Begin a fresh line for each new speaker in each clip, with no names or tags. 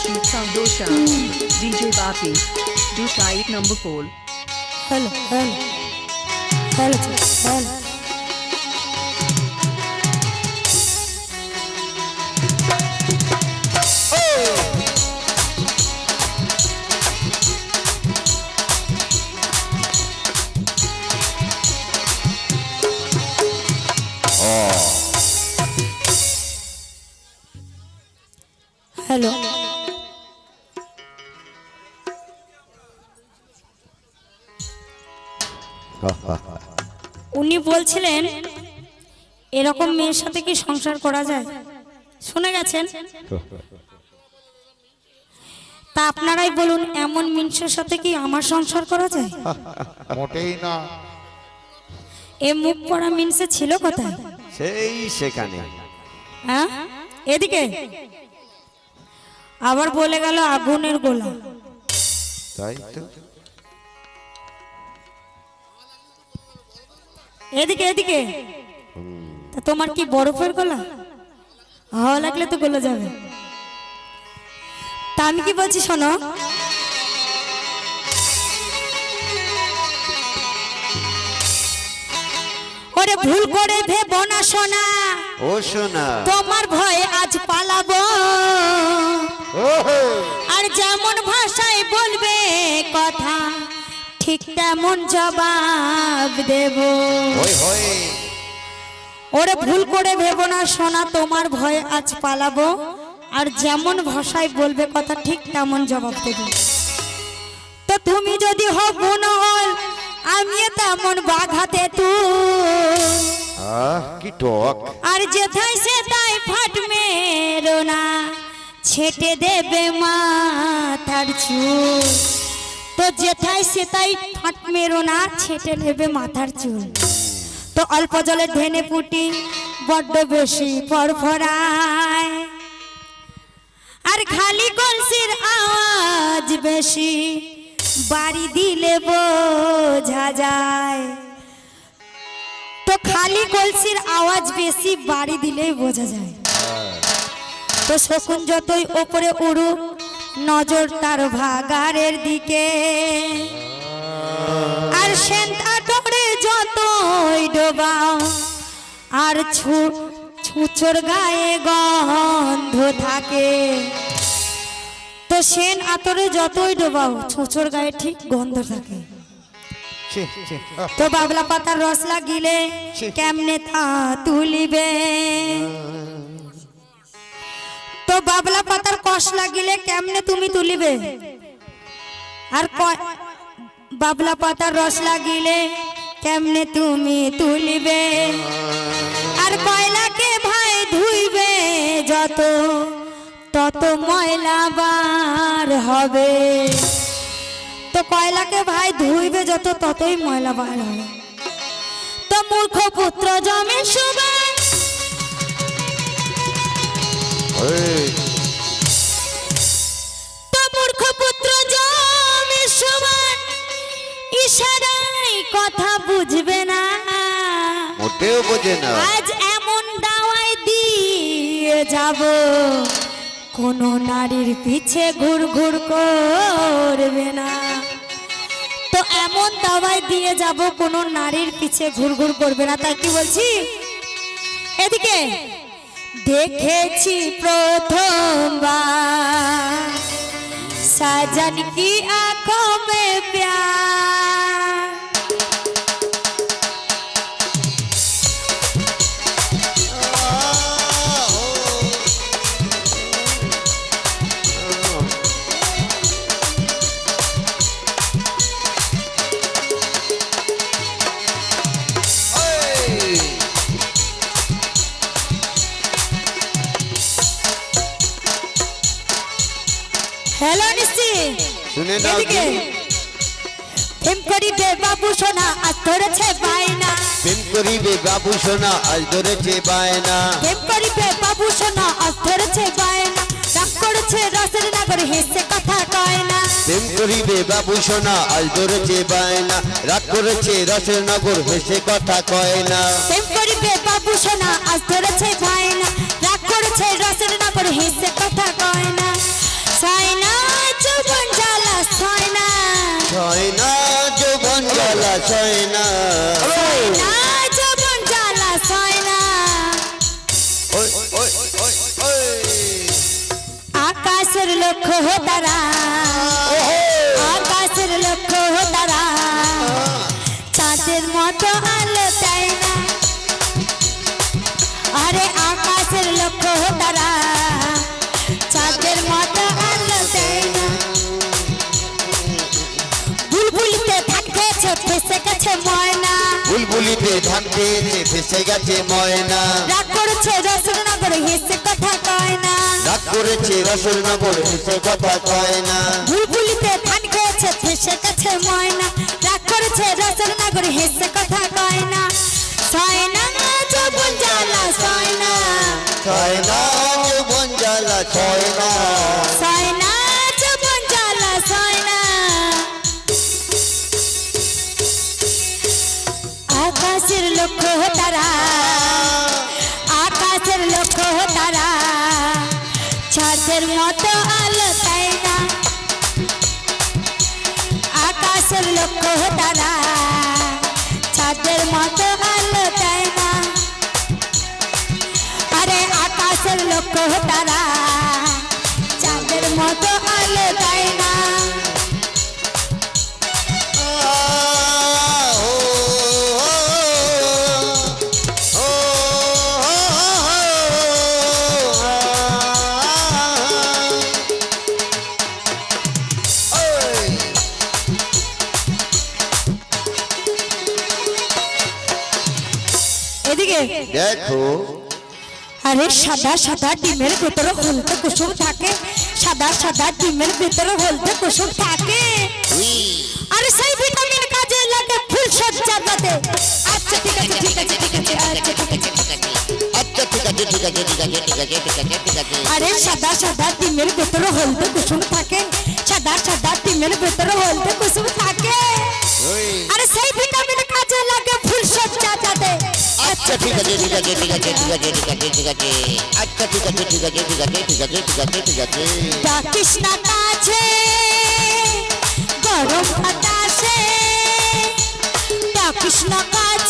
Rashid Sandosha, DJ Bapi, do try it number 4.
Hello, hello. Hello, hello. উনি বলছিলেন এরকম মেয়ের সাথে কি সংসার করা যায়? শুনে গেছেন? তা আপনারাই বলুন এমন মিনসের সাথে কি আমার সংসার করা যায়?
মোটেই না।
এ মুখ পড়া মিনসে ছিল কোথায়?
সেই সেখানে।
হ্যাঁ? এদিকে। আবার বলে গেল আগুনের গোলা।
তাই তো।
এদিকে এদিকে। তা তোমার কি বরফের গোলা? হাওয়া লাগলে তো গলে যাবে। তা আমি কি বলছি শোনো? ওরে ভুল করে ভেবো না শোনা
ও সোনা।
তোমার ভয়ে আজ পালাবো। আর যেমন ভাষায় বলবে কথা ঠিক তেমন জবাব দেব। ওরে ভুল করে ভেবো না শোনা তোমার ভয়ে আজ পালাবো। আর যেমন ভাষায় বলবে কথা ঠিক তেমন জবাব দেব। তো তুমি যদি হও হল আমি তেমন বাঘাতে তু
আহ কি টক।
আর যেথায় সে তাই ফাট মেরো না ছেটে দেবে মাথার চুল। তো যেথায় সে তাই ফাট মেরো না, ছেটে নেবে মাথার চুল। তো অল্প জলে ঢেনে পুটি, বড্ড বেশি পরফরায় আর খালি কলসির আওয়াজ বেশি, বাড়ি দিলে বোঝা যায়। তো খালি কলসির আওয়াজ বেশি, বাড়ি দিলেই বোঝা যায়। তো শকুন যতই ওপরে উড়ুক নজর তার ভাগারের দিকে। আর সেন্তা ডরে যতই ডোবাও আর ছু ছুচোর গায়ে গন্ধ থাকে। তো সেন আতরে যতই ডোবাও ছুচোর গায়ে ঠিক গন্ধ থাকে। তো বাবলা পাতার রস লাগিলে কেমনে তা তুলিবে? তো বাবলা পাতার কষ লাগিলে কেমনে তুমি তুলিবে? আর বাবলা পাতার রস লাগিলে কেমনে তুমি তুলিবে? আর কয়লাকে ভাই ধুইবে যত, তত ময়লা বার হবে। তো কয়লাকে ভাই ধুইবে যত, ততই ময়লা বার হবে। তো মূর্খ পুত্র জমে সুবাই ইশারায় কথা বুঝবে না।
মোটেও বোঝে না।
আজ এমন দাওয়াই দিয়ে যাব। কোন নারীর পিছে ঘুর ঘুর করবে না। তো এমন দাওয়াই দিয়ে যাব কোন নারীর পিছে ঘুর ঘুর করবে না। তাই কি বলছি? এদিকে দেখেছি প্রথমবার। সাজন কি আখ
প্যার?
হ্যালো নিশ্চি।
শুনে নাও?
প্রেম করিবে বাবু সোনা আজ ধরেছে বাইনা
প্রেম করিবে বাবু সোনা আজ ধরেছে বায়না।
প্রেম করিবে বাবু সোনা আজ ধরেছে বাইনা রাগ করেছে রসের নাগর হেসে কথা কয় না।
প্রেম করিবে বাবু সোনা আজ ধরেছে বায়না। রাগ করেছে রসের নগর হেসে কথা কয় না।
প্রেম করিবে বাবু সোনা আজ ধরেছে বাইনা রাগ করেছে রসের নাগর হেসে কথা কয় না। ছয় না যৌবন জ্বালা ছয় না। ছয় না যৌবন জ্বালা ছয় না। বুলবুলিতে
ধান খেয়েছে ফেসে গেছে ময়না।
রাগ করেছে রসনগর হেসে কথা কয় না।
রাগ করেছে রসুলনগর হেসে কথা কয় না।
বুলবুলিতে ধান খেয়েছে ফেসে গেছে ময়না। রাগ করেছে রসনগর হেসে কথা কয় না। ছয় না যৌবন জ্বালা ছয় না
ছয় না যৌবন জ্বালা ছয় না
লক্ষ্য তারা, আকাশের লক্ষ্য তারা, ছাদের মতো আলো দেয় না? আকাশের লক্ষ্য তারা, ছাদের মতো আলো দেয় না? আরে, আকাশের লক্ষ্য তারা
দেখো
আরে সাদা সাদা ডিমের ভেতরে হলদে কুসুম থাকে সাদা সাদা ডিমের ভেতরে হলদে কুসুম থাকে আরে সেই ভিটামিন কাজে লাগে ফুল সজ্জাতে আচ্ছা ঠিক আছে ঠিক আছে ঠিক আছে আচ্ছা ঠিক আছে
আচ্ছা ঠিক আছে ঠিক আছে ঠিক আছে ঠিক আছে ঠিক আছে ঠিক আছে
আরে সাদা সাদা ডিমের ভেতরে হলদে কুসুম থাকে সাদা সাদা ডিমের ভেতরে হলদে কুসুম
আচ্ছা ঠিক আছে ঠিক আছে ঠিক আছে ঠিক আছে ঠিক আছে ঠিক আছে আচ্ছা ঠিক আছে ঠিক আছে ঠিক আছে ঠিক আছে ঠিক আছে ঠিক আছে
ডাকিস কাছে গরম বাতাসে কাছে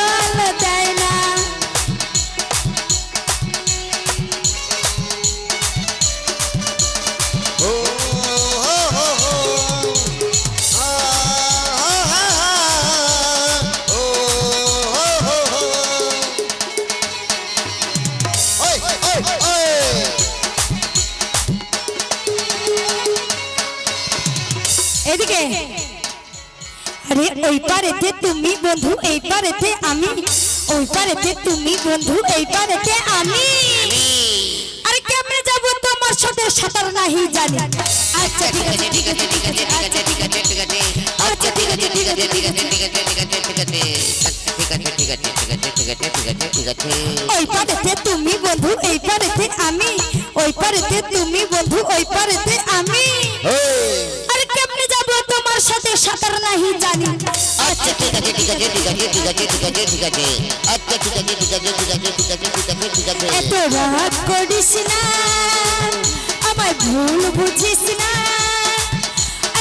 ওই
তুমি বন্ধু এই আমি ওই পারেতে তুমি বন্ধু আমি আচ্ছা আচ্ছা আচ্ছা ওই তুমি বন্ধু আমি ওই তুমি বন্ধু ওই সাঁতার নাহি জানি
আচ্ছা ঠিক আছে ঠিক আছে ঠিক আছে ঠিক আছে ঠিক আছে ঠিক আছে আচ্ছা ঠিক আছে ঠিক আছে ঠিক আছে ঠিক আছে ঠিক আছে ঠিক আছে
এত রাগ করিস না আমায় ভুল বুঝিস না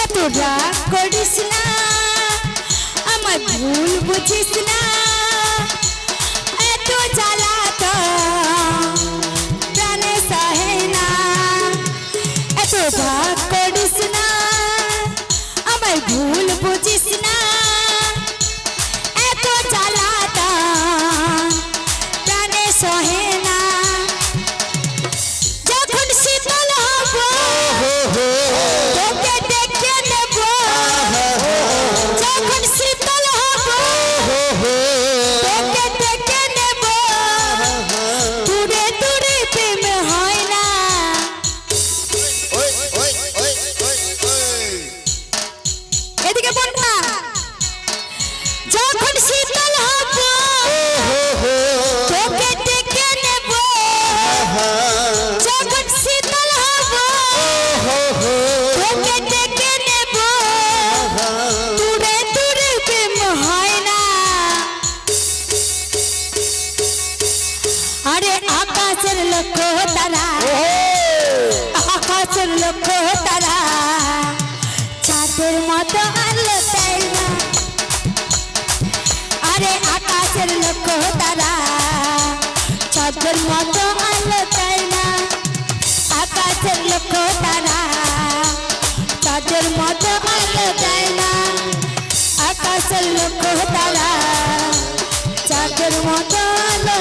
এত রাগ করিস না আমায় ভুল বুঝিস না এত জ্বালাত প্রাণে সহে না এত রাগ করিস না আমায় ভুল থাকলাম চাঁদের মতো আলো তাই না। আকাশের লক্ষ্য তারা চাঁদের মতো আলো তাই না। আকাশের লক্ষ্য তারা চাঁদের মতো আলো